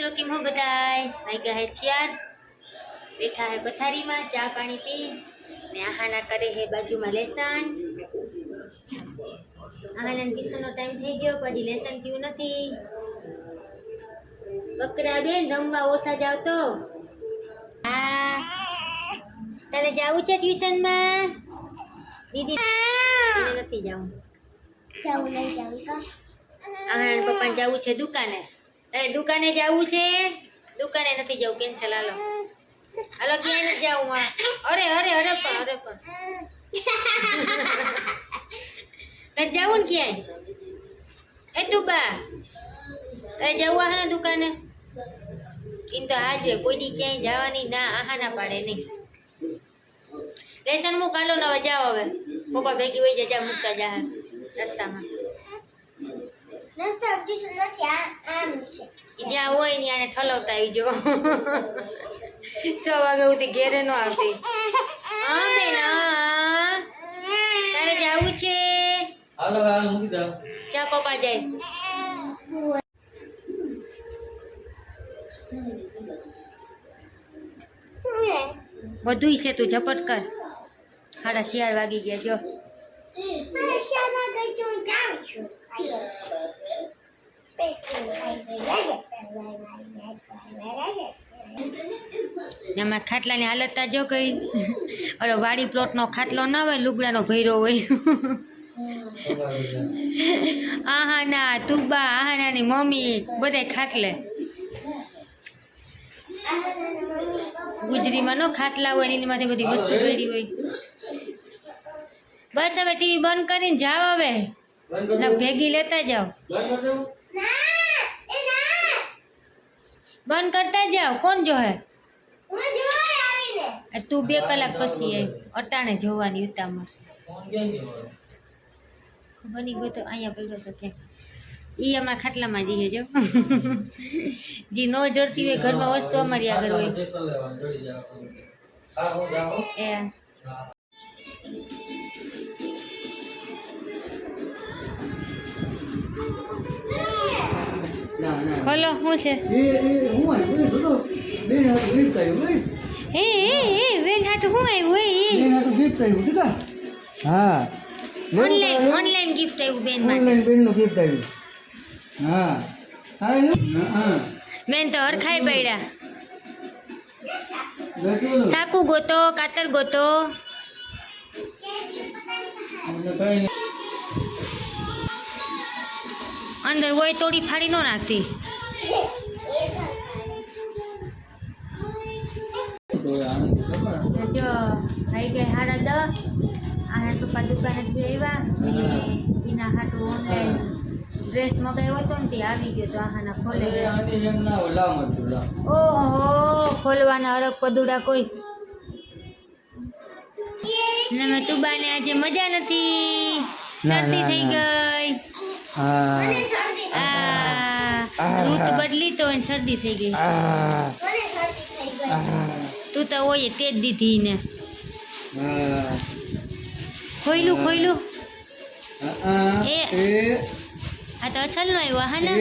મિત્રો કેમ હો બધાય? ભાઈ ગયા હે શિયાળ બેઠા હે પથારીમાં ચા પાણી પી ને આહાના કરે હે બાજુમાં લેસન. આહાના ટ્યુશનનો ટાઈમ થઈ ગયો પછી લેસન થયું નથી. બકરા બેન રમવા ઓછા જાવ તો. હા. તને જાવું છે ટ્યુશનમાં? દીદી નથી જવું? જવું નહીં જવું તો. આહાના પપ્પાને જવું છે દુકાને? તારે દુકાને જાવું છે? દુકાને નથી જવું કેન્સલ હાલો. હાલો ક્યાંય નથી જવું આ અરે અરે અરે પણ અરે પણ. તારે જવું ને ક્યાંય? એ તું બા તારે જવું આહાના દુકાને? એમ તો બે કોઈ દી ક્યાંય જવાની ના આહા ના પાડે નહીં. લેસન મૂક હાલો ને હવે જાઓ હવે. પપ્પા ભેગી વહી જાય જા મૂકતા જા રસ્તામાં. રસ્તો ટ્યુશન નથી આ આમ છે. જ્યાં હોય ને આને ઠલવતા આવી જો છ વાગે સુધી ઘેરે ન આવતી. હા બેન હા. તારે જવું છે? હાલો હાલ મૂકી દો ચા પપ્પા જાય. બધું છે તું ઝપટ કર. હારા શિયાળ વાગી ગયા જો પરીક્ષામાં ગઈ તો હું જાઉં છું પેટનું ખાઈ ગઈ એમાં ખાટલાની હાલત તા જો કઈ. ઓલો વાડી પ્લોટનો ખાટલો ના હોય લુગડાનો ભૈરો હોય. આહાના તુબા આહાનાની મમ્મી બધાય ખાટલે. ગુજરીમાં નો ખાટલા હોય એની માથે બધી વસ્તુ પડી હોય. બસ હવે ટીવી બંધ કરીને જાઓ હવે. ભેગી લેતા જાઓ ના એ ના બંધ કરતા જાઓ. કોણ જોહે તું બે કલાક પછી આય અટાણે જોવાની ઉતામાં બની ગયો તો અહીંયા પડ્યો તો ક્યાંક ઈ અમારા ખાટલામાં જઈએ જો. જે નો જડતી હોય ઘરમાં વસ્તુ અમારી આગળ હોય. એ ખોલો શું છે? હે હે હે બેન હાટું શું આવ્યું હોય એ. હા. ઓનલાઈન ઓનલાઈન ગિફ્ટ આવ્યું બેન ઓનલાઈન બેનનું ગિફ્ટ આવ્યું હા. હા હા. બેન તો હરખાઈ પડ્યા. સાકુ ગોતો કાતર ગોતો. અંદર હોય તોડી ફાડી ન નાખતી. જો થઈ ગઈ સાડા દસ આના પપ્પા દુકાનેથી આવ્યા ને એના હાટું ઓનલાઈન ડ્રેસ મગાવ્યો હતો ને તે આવી ગયો તો આહાના ખોલે આની લાવ ઓહો ખોલવાના અરબ પદુડા કોઈ. ને મેં તુબાને આજે મજા નથી. શાંતિ થઈ ગઈ. હા. ઋતુ બદલી તો એને શરદી થઈ ગઈ. આ મને શરદી થઈ ગઈ. આ તું તો હોય તે જ દીધી ને ખોઈલું ખોયલું ખોયલું. એ. એ. આ તો અસલનો આવ્યો હા ને?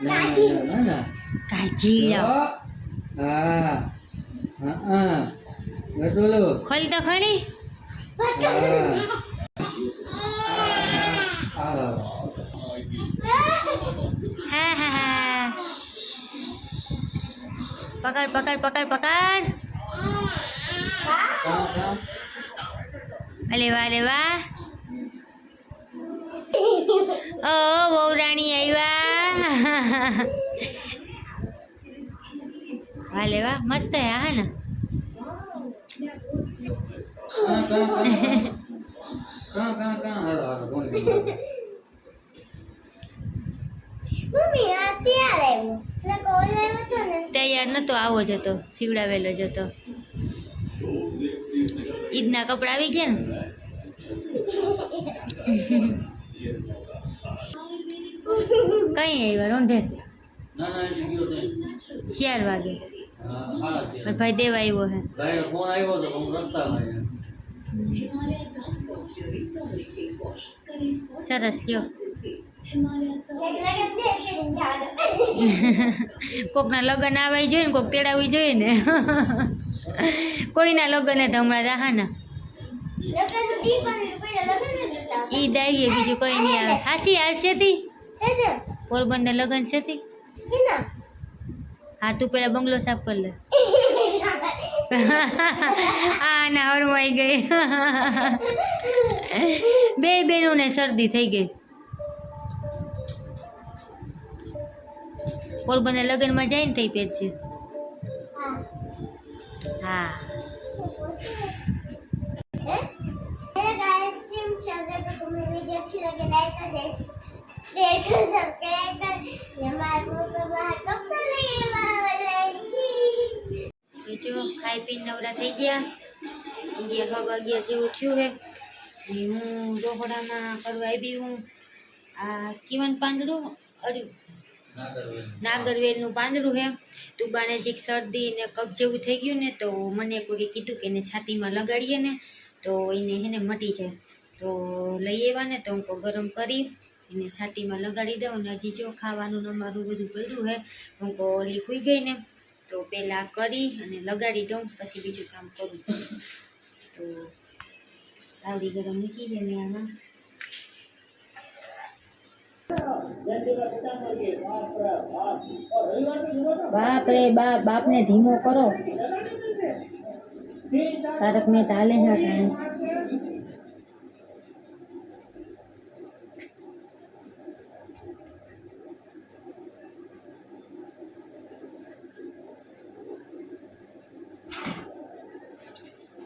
ના ના ના કાજી ખોલ તો ખરી હા હા હા પકડ પકડ પકડ પકડ અલે વાહ અલે વાહ ઓ બહુ રાણી આવ્યા વાલે વાહ મસ્ત હે હા ને કાં કાં કાં હાલો ત્યારે નતો, આવો જ હતો, સીવડાવેલો જ હતો. ઈદના કપડા આવી ગયા ને? કઈ આવ્યા, રોંધે? ચાર વાગે. પણ ભાઈ દેવા આવ્યો હે. સરસ લ્યો. કોકના લગ્ન આવવા જોઈએ ને કોક તેડાવી જોઈએ ને કોઈના લગ્ન તો હમણાં રાહાના ઈ દી પણ પહેલા લગન જ હતા ઈદ આવી બીજું કોઈ નહીં આવે. હાસી આવશે તી? પોરબંદર લગ્ન છે હા, તું પેલા બંગલો સાફ કરી લે. આ ના હરવાઈ ગઈ. બે બેનોને શરદી થઈ ગઈ. પોરબંદર લગ્નમાં જઈને થઈ પહેરજે. હા. જો ખાઈ પી નવરા થઈ ગયા. અગિયાર વાગ્યા જેવું થયું હે. હું ઢોકળામાં કરવા આવી હું. આ કિવન પાંદડું અડ્યું. નાગરવેલનું પાંદડું હે. તુબાને જીક શરદી ને કફ જેવું થઈ ગયું ને તો મને કોઈ કીધું કે એને છાતીમાં લગાડીએ ને તો એને હેને મટી જાય. તો લઈ આવ્યા ને તો હું ગરમ કરી, એને છાતીમાં લગાડી દઉં ને હજી જો ખાવાનું અમારું બધું કર્યું હે હું ઓલી ખુઈ ગઈ ને તો પહેલાં કરી અને લગાડી દઉં, પછી બીજું કામ કરું તો તાવડી ગરમ મૂકી દે મેં આમાં. બાપ રે બાપ, બાપને ધીમો કરો. તારક મહેતા હાલે છે અટાણે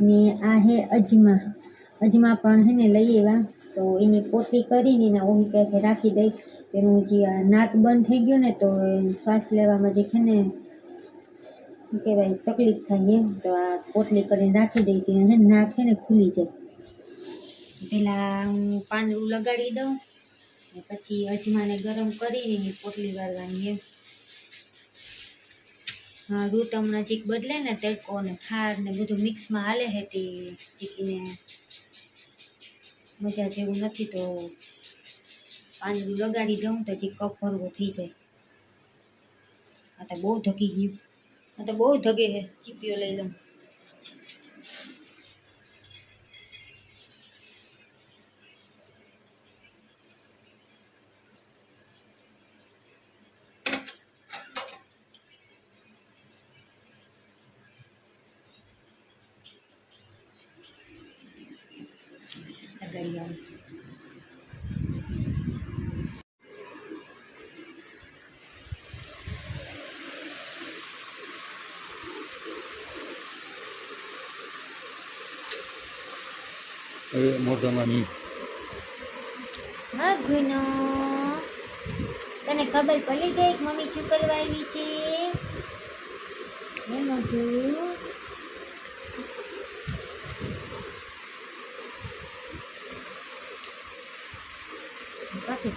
ને આ હે અજમા. અજમા પણ હે ને લઈ આવ્યા. તો એની પોટલી કરીને એના ઓમ કે રાખી દઈ. તેનું જે આ નાક બંધ થઈ ગયું ને તો શ્વાસ લેવામાં જે છે ને, શું કહેવાય, તકલીફ થાય એમ. તો આ પોટલી કરીને રાખી દઈ હતી અને નાક છે ને ખુલી જાય. પહેલાં હું પાંદડું લગાડી દઉં ને પછી અજમાને ગરમ કરીને એની પોટલી વાળવાની એમ. હા, રૂટ હમણાં જીક બદલે ને તડકો ને ઠાર ને બધું મિક્સમાં હાલે હતી ચીકીને. મજા જેવું નથી તો પાંદડું લગાડી દઉં તો હજી કફ ભરવો થઈ જાય. આ તો બહુ ધકી ગયું. આ તો બહુ ધગે છે. ચીપીઓ લઈ લઉં. લગાડી તને ખબર પડી ગઈ મમ્મી શું કરવા આવી છે? હે મગુ પાછું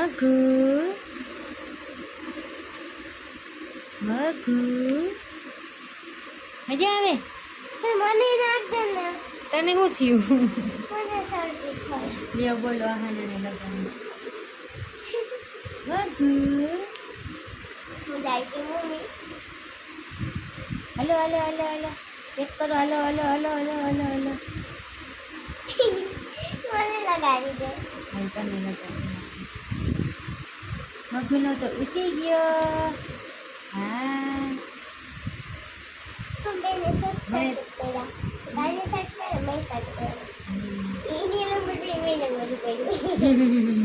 મગુ મજા આવે? મને નાખ દે ને. તને શું થયું? મને શરદી થાય. લ્યો બોલો આહાને લગન hello hello hello hello. Check કરો hello hello hello hello hello hello. મને લગાડી દે. તને લગાડી મગુનો તો ઉઠી ગયો. હા બેને સેટ સેટ કર્યા બેને સેટ કર્યા મેં સેટ કર્યા એની અમે મેં બધું કર્યું